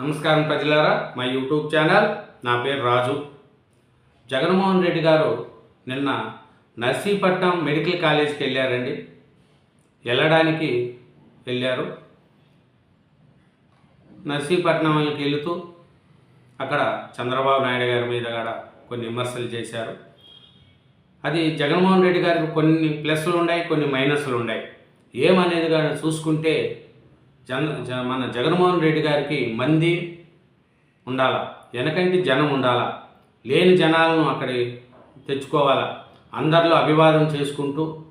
నమస్కారం ప్రజలారా మా యూట్యూబ్ ఛానల్ నా పేరు రాజు. జగన్మోహన్ రెడ్డి గారు నిన్న నర్సీపట్నం మెడికల్ కాలేజీకి వెళ్ళారండి. వెళ్ళడానికి వెళ్ళారు. నర్సీపట్నంకి వెళుతూ అక్కడ చంద్రబాబు నాయుడు గారి మీద కూడా కొన్ని విమర్శలు చేశారు. అది జగన్మోహన్ రెడ్డి గారికి కొన్ని ప్లస్లు ఉన్నాయి కొన్ని మైనస్లు ఉన్నాయి. ఏమనేది కానీ చూసుకుంటే జన జ- మన జగన్మోహన్ రెడ్డి గారికి మంది ఉండాలా వెనకంటి జనం ఉండాలా లేని జనాలను అక్కడి తెచ్చుకోవాలా? అందరిలో అభివాదం చేసుకుంటూ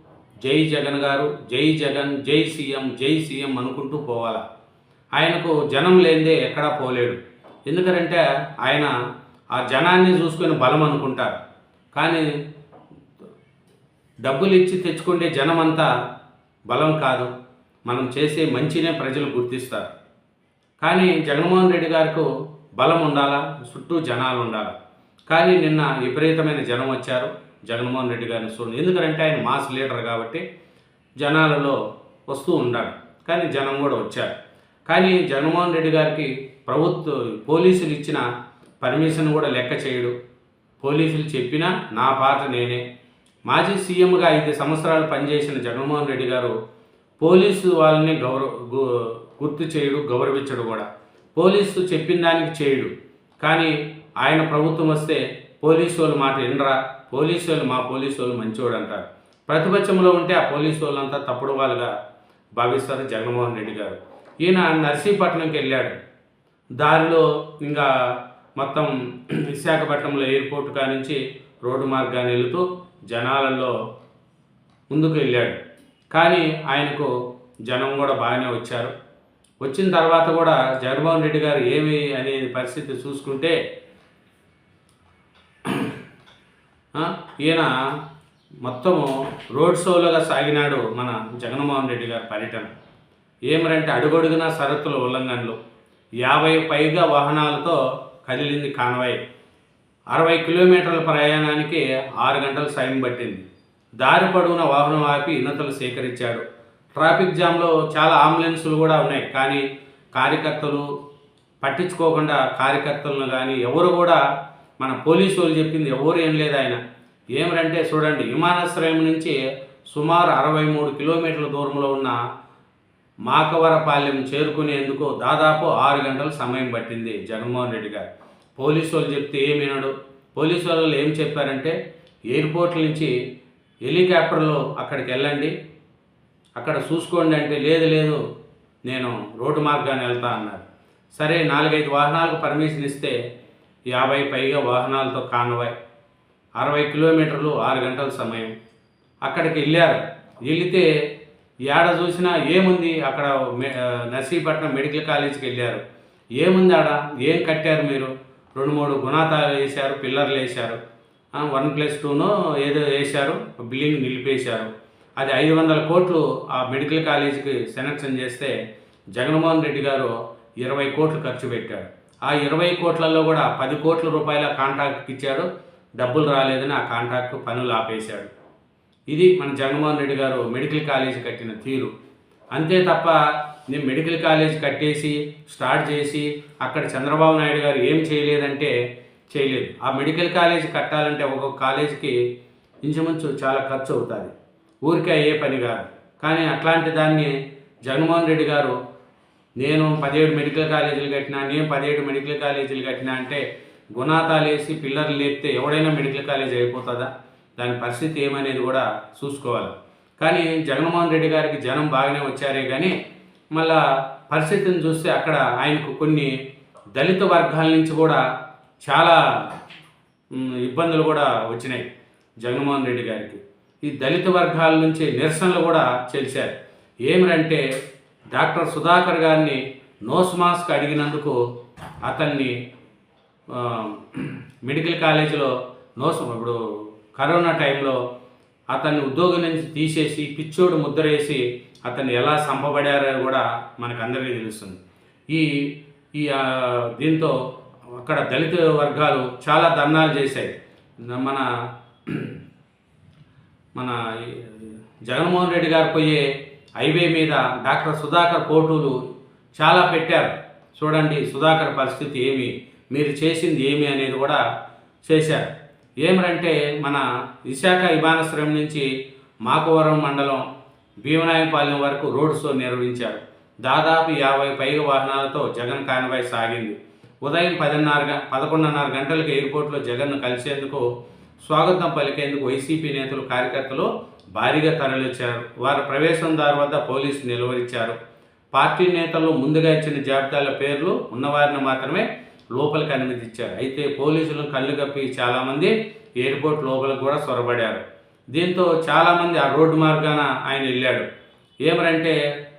జై జగన్ గారు జై జగన్ జై సీఎం జై సీఎం అనుకుంటూ పోవాలా? ఆయనకు జనం లేనిదే ఎక్కడా పోలేడు. ఎందుకంటే ఆయన ఆ జనాన్ని చూసుకొని బలం అనుకుంటారు. కానీ డబ్బులు ఇచ్చి తెచ్చుకుంటే జనం అంతా బలం కాదు. మనం చేసే మంచినే ప్రజలు గుర్తిస్తారు. కానీ జగన్మోహన్ రెడ్డి గారికి బలం ఉండాలా? చుట్టూ జనాలు ఉండాలి? కానీ నిన్న విపరీతమైన జనం వచ్చారు జగన్మోహన్ రెడ్డి గారిని చూడండి. ఎందుకంటే ఆయన మాస్ లీడర్ కాబట్టి జనాలలో వస్తూ ఉన్నాడు కానీ జనం కూడా వచ్చారు. కానీ జగన్మోహన్ రెడ్డి గారికి ప్రభుత్వ పోలీసులు ఇచ్చిన పర్మిషన్ కూడా లెక్క చేయడు. పోలీసులు చెప్పినా నా పాట నేనే. మాజీ సీఎంగా ఐదు సంవత్సరాలు పనిచేసిన జగన్మోహన్ రెడ్డి గారు పోలీసు వాళ్ళని గౌరవ గుర్తు చేయడు గౌరవించడు కూడా. పోలీసు చెప్పిన దానికి చేయడు. కానీ ఆయన ప్రభుత్వం వస్తే పోలీసు వాళ్ళు మాట వినరా? పోలీసు వాళ్ళు మా పోలీసు వాళ్ళు మంచివాడు అంటారు. ప్రతిపక్షంలో ఉంటే ఆ పోలీసు వాళ్ళంతా తప్పుడు వాళ్ళుగా భావిస్తారు జగన్మోహన్ రెడ్డి గారు. ఈయన నర్సీపట్నంకి వెళ్ళాడు. దారిలో ఇంకా మొత్తం విశాఖపట్నంలో ఎయిర్పోర్ట్ కానించి రోడ్డు మార్గాన్ని వెళుతూ జనాలలో ముందుకు వెళ్ళాడు. కానీ ఆయనకు జనం కూడా బాగానే వచ్చారు. వచ్చిన తర్వాత కూడా జగన్మోహన్ రెడ్డి గారు ఏమి అనే పరిస్థితి చూసుకుంటే ఈయన మొత్తము రోడ్ షోలుగా సాగినాడు మన జగన్మోహన్ రెడ్డి గారి పర్యటన. ఏమరంటే అడుగడుగున షరతుల ఉల్లంఘనలు. యాభై పైగా వాహనాలతో కదిలింది కాన్వాయ్. అరవై కిలోమీటర్ల ప్రయాణానికి ఆరు గంటల సమయం పట్టింది. దారి పొడవున వాహనం ఆపి ఇన్నతలు సేకరించాడు. ట్రాఫిక్ జామ్లో చాలా అంబులెన్సులు కూడా ఉన్నాయి. కానీ కార్యకర్తలు పట్టించుకోకుండా కార్యకర్తలను కానీ ఎవరు కూడా మన పోలీసు వాళ్ళు చెప్పింది ఎవరు ఏం లేదు ఆయన. ఏమిటంటే చూడండి విమానాశ్రయం నుంచి సుమారు అరవై మూడు కిలోమీటర్ల దూరంలో ఉన్న మాకవరపాలెం చేరుకునేందుకు దాదాపు ఆరు గంటల సమయం పట్టింది జగన్మోహన్ రెడ్డి గారు. పోలీసు వాళ్ళు చెప్తే ఏమినడు పోలీసు వాళ్ళు ఏం చెప్పారంటే ఎయిర్పోర్ట్ నుంచి హెలికాప్టర్లో అక్కడికి వెళ్ళండి. అక్కడ చూసుకోండి అంటే లేదు లేదు నేను రోడ్డు మార్గాన్ని వెళ్తా అన్నారు. సరే నాలుగైదు వాహనాలకు పర్మిషన్ ఇస్తే యాభై పైగా వాహనాలతో కాన్వాయ్. అరవై కిలోమీటర్లు ఆరు గంటల సమయం. అక్కడికి వెళ్ళారు. వెళితే ఏడ చూసినా ఏముంది? అక్కడ మె- నర్సీపట్నం మెడికల్ కాలేజీకి వెళ్ళారు. ఏముంది ఆడ? ఏం కట్టారు మీరు? రెండు మూడు గుణాతాలు వేశారు పిల్లర్లు వేశారు. వన్ ప్లస్ టూను ఏదో వేశారు బిల్డింగ్ నిలిపేశారు. అది ఐదు వందల కోట్లు ఆ మెడికల్ కాలేజీకి సెనక్షన్ చేస్తే జగన్మోహన్ రెడ్డి గారు ఇరవై కోట్లు ఖర్చు పెట్టాడు. ఆ ఇరవై కోట్లలో కూడా పది కోట్ల రూపాయల కాంట్రాక్ట్ ఇచ్చాడు. డబ్బులు రాలేదని ఆ కాంట్రాక్ట్ పనులు ఆపేశాడు. ఇది మన జగన్మోహన్ రెడ్డి గారు మెడికల్ కాలేజీ కట్టిన తీరు. అంతే తప్ప నేను మెడికల్ కాలేజ్ కట్టేసి స్టార్ట్ చేసి అక్కడ చంద్రబాబు నాయుడు గారు ఏం చేయలేదంటే చేయలేదు. ఆ మెడికల్ కాలేజ్ కట్టాలంటే ఒక్కొక్క కాలేజీకి ఇంచుమించు చాలా ఖర్చు అవుతుంది. ఊరికే అయ్యే పని కాదు. కానీ అట్లాంటి దాన్ని జగన్మోహన్ రెడ్డి గారు నేను పదిహేడు మెడికల్ కాలేజీలు కట్టినా నేను పదిహేడు మెడికల్ కాలేజీలు కట్టినా అంటే గుణాతాలు వేసి పిల్లర్లు లేపితే ఎవడైనా మెడికల్ కాలేజ్ అయిపోతుందా దాని పరిస్థితి ఏమనేది కూడా చూసుకోవాలి. కానీ జగన్మోహన్ రెడ్డి గారికి జనం బాగానే వచ్చారే కానీ మళ్ళా పరిస్థితిని చూస్తే అక్కడ ఆయనకు కొన్ని దళిత వర్గాల నుంచి కూడా చాలా ఇబ్బందులు కూడా వచ్చినాయి జగన్మోహన్ రెడ్డి గారికి. ఈ దళిత వర్గాల నుంచి నిరసనలు కూడా చేశారు. ఏమిటంటే డాక్టర్ సుధాకర్ గారిని నోస్ మాస్క్ అడిగినందుకు అతన్ని మెడికల్ కాలేజీలో నోస్ ఇప్పుడు కరోనా టైంలో అతన్ని ఉద్యోగం నుంచి తీసేసి పిచ్చోడు ముద్రేసి అతన్ని ఎలా చంపబడారో కూడా మనకు అందరికీ తెలుస్తుంది. ఈ ఈ దీంతో అక్కడ దళిత వర్గాలు చాలా ధర్నాలు చేశాయి. మన మన జగన్మోహన్ రెడ్డి గారు పోయే హైవే మీద డాక్టర్ సుధాకర్ కోటూలు చాలా పెట్టారు. చూడండి సుధాకర్ పరిస్థితి ఏమి మీరు చేసింది ఏమి అనేది కూడా చేశారు. ఏమిటంటే మన విశాఖ విమానాశ్రయం నుంచి మాకవరం మండలం భీమనాయపాలెం వరకు రోడ్ షో నిర్వహించారు. దాదాపు యాభై పైగా వాహనాలతో జగన్ కాన్వాయ్ సాగింది. ఉదయం పదిన్నర పదకొండున్నర గంటలకు ఎయిర్పోర్ట్లో జగన్ను కలిసేందుకు స్వాగతం పలికేందుకు వైసీపీ నేతలు కార్యకర్తలు భారీగా తరలిచ్చారు వారి ప్రవేశం దారి వద్ద పోలీసులు నిలువరించారు పార్టీ నేతలు ముందుగా ఇచ్చిన జాబితాల పేర్లు ఉన్నవారిని మాత్రమే లోపలికి అనుమతించారు అయితే పోలీసులు కళ్ళు కప్పి చాలామంది ఎయిర్పోర్ట్ లోపలికి కూడా సొరబడారు. దీంతో చాలామంది ఆ రోడ్డు మార్గాన ఆయన వెళ్ళాడు. ఏమరంటే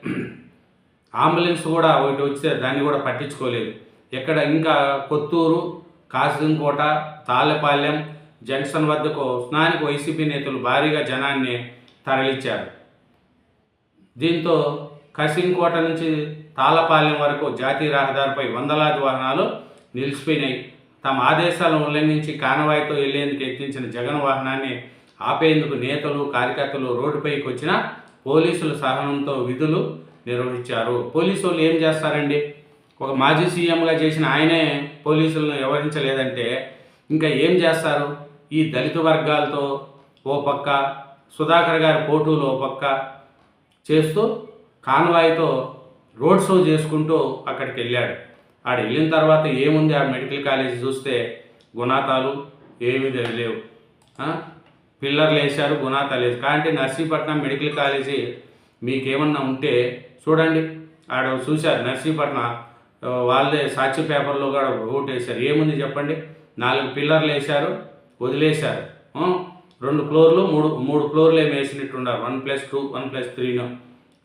అంబులెన్స్ కూడా ఒకటి వచ్చే దాన్ని కూడా పట్టించుకోలేదు. ఇక్కడ ఇంకా కొత్తూరు కాసింకోట తాళ్ళపాలెం జంక్షన్ వద్దకు స్నానిక వైసీపీ నేతలు భారీగా జనాన్ని తరలించారు. దీంతో కసింకోట నుంచి తాళపాలెం వరకు జాతీయ రహదారిపై వందలాది వాహనాలు నిలిచిపోయినాయి. తమ ఆదేశాలను ఉల్లంఘించి కానవాయితో వెళ్ళేందుకు ఎత్తించిన జగన్ వాహనాన్ని ఆపేందుకు నేతలు కార్యకర్తలు రోడ్డుపైకి వచ్చిన పోలీసుల సహనంతో విధులు నిర్వహించారు. పోలీసులు ఏం చేస్తారండి? ఒక మాజీ సీఎంగా చేసిన ఆయనే పోలీసులను వ్యవహరించలేదంటే ఇంకా ఏం చేస్తారు? ఈ దళిత వర్గాలతో ఓ పక్క సుధాకర్ గారి పోటులు ఓ పక్క చేస్తూ కాన్వాయ్తో రోడ్ షో చేసుకుంటూ అక్కడికి వెళ్ళాడు. ఆడ వెళ్ళిన తర్వాత ఏముంది? ఆ మెడికల్ కాలేజ్ చూస్తే గుణాతాలు ఏమీ లేవు. పిల్లర్లు వేశారు గుణాతాలు వేసి కాబట్టి నర్సీపట్నం మెడికల్ కాలేజీ మీకేమన్నా ఉంటే చూడండి. ఆడ చూశారు నర్సీపట్నం వాళ్ళే సాక్షి పేపర్లో కూడా ఓటు వేశారు ఏముంది చెప్పండి? నాలుగు పిల్లర్లు వేశారు వదిలేశారు. రెండు ఫ్లోర్లు మూడు మూడు ఫ్లోర్లు ఏమి వేసినట్టున్నారు one plus two one plus త్రీను.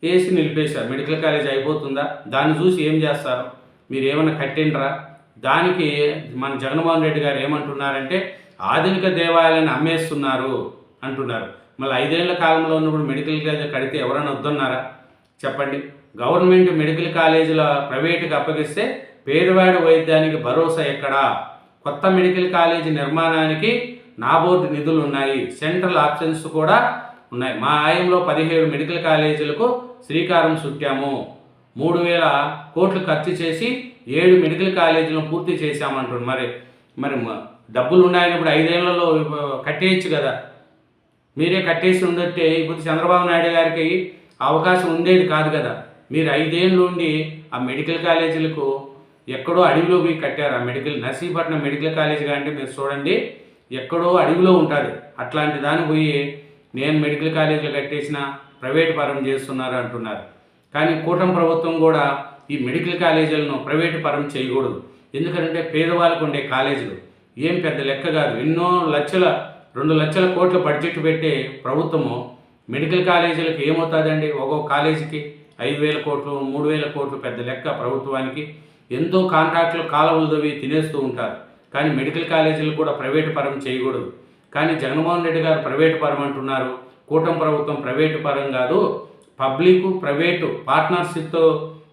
వేసి నిలిపేశారు. మెడికల్ కాలేజ్ అయిపోతుందా? దాన్ని చూసి ఏం చేస్తారు? మీరు ఏమైనా కట్టిండ్రా? దానికి మన జగన్మోహన్ రెడ్డి గారు ఏమంటున్నారంటే ఆధునిక దేవాలయాన్ని అమ్మేస్తున్నారు అంటున్నారు. మళ్ళీ ఐదేళ్ళ కాలంలో ఉన్నప్పుడు మెడికల్ కాలేజ్ కడితే ఎవరైనా వద్దన్నారా? చెప్పండి. గవర్నమెంట్ మెడికల్ కాలేజీల ప్రైవేటుకి అప్పగిస్తే పేదవాడి వైద్యానికి భరోసా ఎక్కడా? కొత్త మెడికల్ కాలేజీ నిర్మాణానికి నా బోర్డు నిధులు ఉన్నాయి. సెంట్రల్ ఆప్షన్స్ కూడా ఉన్నాయి. మా ఆయంలో పదిహేడు మెడికల్ కాలేజీలకు శ్రీకారం చుట్టాము. మూడు వేల కోట్లు ఖర్చు చేసి ఏడు మెడికల్ కాలేజీలను పూర్తి చేశామంటున్నారు. మరి మరి డబ్బులు ఉన్నాయని ఇప్పుడు ఐదేళ్ళలో కట్టేయచ్చు కదా. మీరే కట్టేసి ఉండొట్టే. ఇప్పుడు చంద్రబాబు నాయుడు గారికి అవకాశం ఉండేది కాదు కదా. మీరు ఐదేళ్ళు ఉండి ఆ మెడికల్ కాలేజీలకు ఎక్కడో అడవిలో పోయి కట్టారు. ఆ మెడికల్ నర్సీపట్నం మెడికల్ కాలేజీ కానీ మీరు చూడండి ఎక్కడో అడవిలో ఉంటుంది అట్లాంటి దాన్ని పోయి నేను మెడికల్ కాలేజీలు కట్టేసిన ప్రైవేట్ పరం చేస్తున్నారు అంటున్నారు. కానీ కూటమి ప్రభుత్వం కూడా ఈ మెడికల్ కాలేజీలను ప్రైవేట్ పరం చేయకూడదు. ఎందుకంటే పేదవాళ్ళకు ఉండే కాలేజీలు ఏం పెద్ద లెక్క కాదు. ఎన్నో లక్షల రెండు లక్షల కోట్ల బడ్జెట్ పెట్టే ప్రభుత్వము మెడికల్ కాలేజీలకు ఏమవుతుందండి? ఒక్కొక్క కాలేజీకి ఐదు వేల కోట్లు మూడు వేల కోట్లు పెద్ద లెక్క ప్రభుత్వానికి. ఎంతో కాంట్రాక్టులు కాలవలు తవ్వి తినేస్తూ ఉంటారు. కానీ మెడికల్ కాలేజీలు కూడా ప్రైవేటు పరం చేయకూడదు. కానీ జగన్మోహన్ రెడ్డి గారు ప్రైవేటు పరం అంటున్నారు. కూటమి ప్రభుత్వం ప్రైవేటు పరం కాదు. పబ్లిక్ ప్రైవేటు పార్ట్నర్షిప్తో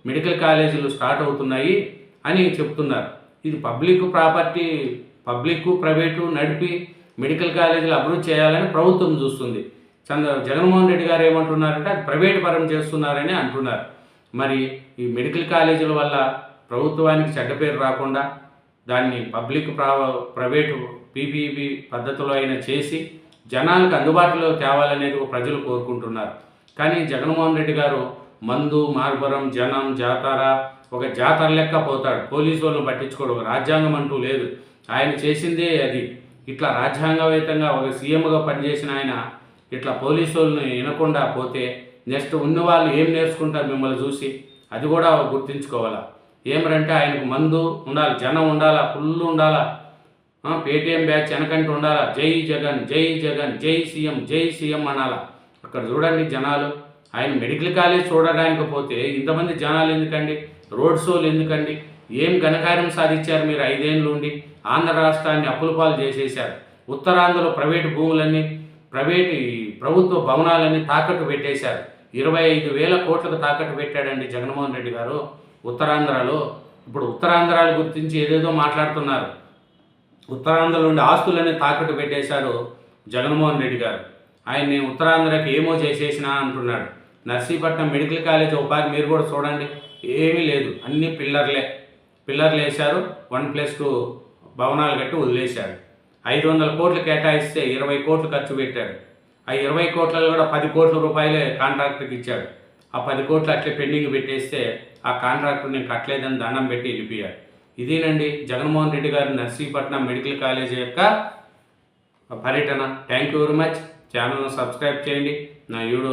మెడికల్ కాలేజీలు స్టార్ట్ అవుతున్నాయి అని చెప్తున్నారు. ఇది పబ్లిక్ ప్రాపర్టీ పబ్లిక్ ప్రైవేటు నడిపి మెడికల్ కాలేజీలు అభివృద్ధి చేయాలని ప్రభుత్వం చూస్తుంది. చంద్ర జగన్మోహన్ రెడ్డి గారు ఏమంటున్నారంటే అది ప్రైవేట్ పరం చేస్తున్నారని అంటున్నారు. మరి ఈ మెడికల్ కాలేజీల వల్ల ప్రభుత్వానికి చెడ్డ పేరు రాకుండా దాన్ని పబ్లిక్ ప్రా ప్రైవేటు పీపీపీ పద్ధతిలో అయినా చేసి జనాలకు అందుబాటులో తేవాలనేది ప్రజలు కోరుకుంటున్నారు. కానీ జగన్మోహన్ రెడ్డి గారు మందు మార్బరం జనం జాతర ఒక జాతర లెక్క పోతాడు. పోలీసు వాళ్ళని పట్టించుకోడు. ఒక రాజ్యాంగం అంటూ లేదు. ఆయన చేసిందే అది. ఇట్లా రాజ్యాంగవేతంగా ఒక సీఎంగా పనిచేసిన ఆయన ఇట్లా పోలీసు వాళ్ళని వినకుండా పోతే నెక్స్ట్ ఉన్న వాళ్ళు ఏం నేర్చుకుంటారు మిమ్మల్ని చూసి? అది కూడా గుర్తించుకోవాలా? ఏమరంటే ఆయనకు మందు ఉండాలి జనం ఉండాలా ఫుల్ ఉండాలా? పేటీఎం బ్యాచ్ వెనకంటే ఉండాలా? జై జగన్ జై జగన్ జై సీఎం జై సీఎం అనాలా? అక్కడ చూడండి జనాలు. ఆయన మెడికల్ కాలేజ్ చూడడానికి పోతే ఇంతమంది జనాలు ఎందుకండి? రోడ్ షోలు ఎందుకండి? ఏం ఘనకార్యం సాధించారు మీరు ఐదేళ్ళు ఉండి? ఆంధ్ర రాష్ట్రాన్ని అప్పుల పాలు చేసేశారు. ఉత్తరాంధ్రలో ప్రైవేటు భూములన్నీ ప్రైవేటు ఈ ప్రభుత్వ భవనాలన్నీ తాకట్టు పెట్టేశారు. ఇరవై ఐదు వేల కోట్లకు తాకట్టు పెట్టాడండి జగన్మోహన్ రెడ్డి గారు ఉత్తరాంధ్రలో. ఇప్పుడు ఉత్తరాంధ్రాలు గుర్తించి ఏదేదో మాట్లాడుతున్నారు. ఉత్తరాంధ్రలో ఉండే ఆస్తులన్నీ తాకట్టు పెట్టేశారు జగన్మోహన్ రెడ్డి గారు. ఆయన్ని ఉత్తరాంధ్రకి ఏమో చేసేసినా అంటున్నాడు. నర్సీపట్నం మెడికల్ కాలేజ్ ఉపాధి మీరు కూడా చూడండి. ఏమీ లేదు. అన్ని పిల్లర్లే. పిల్లర్లు వేశారు. వన్ ప్లస్ టూ భవనాలు కట్టి వదిలేశారు. ఐదు వందల కోట్లు కేటాయిస్తే ఇరవై కోట్లు ఖర్చు పెట్టారు ఆ ఇరవై కోట్లలో కూడా పది కోట్ల రూపాయలే కాంట్రాక్టర్కి ఇచ్చాడు. ఆ పది కోట్లు అట్లే పెండింగ్ పెట్టేస్తే ఆ కాంట్రాక్టర్ నేను కట్టలేదని దండం పెట్టి వెళ్ళిపోయాడు. ఇదేనండి జగన్మోహన్ రెడ్డి గారు నర్సీపట్నం మెడికల్ కాలేజ్ యొక్క పర్యటన. థ్యాంక్ యూ వెరీ మచ్ ఛానల్ను సబ్స్క్రైబ్ చేయండి. నా యూడో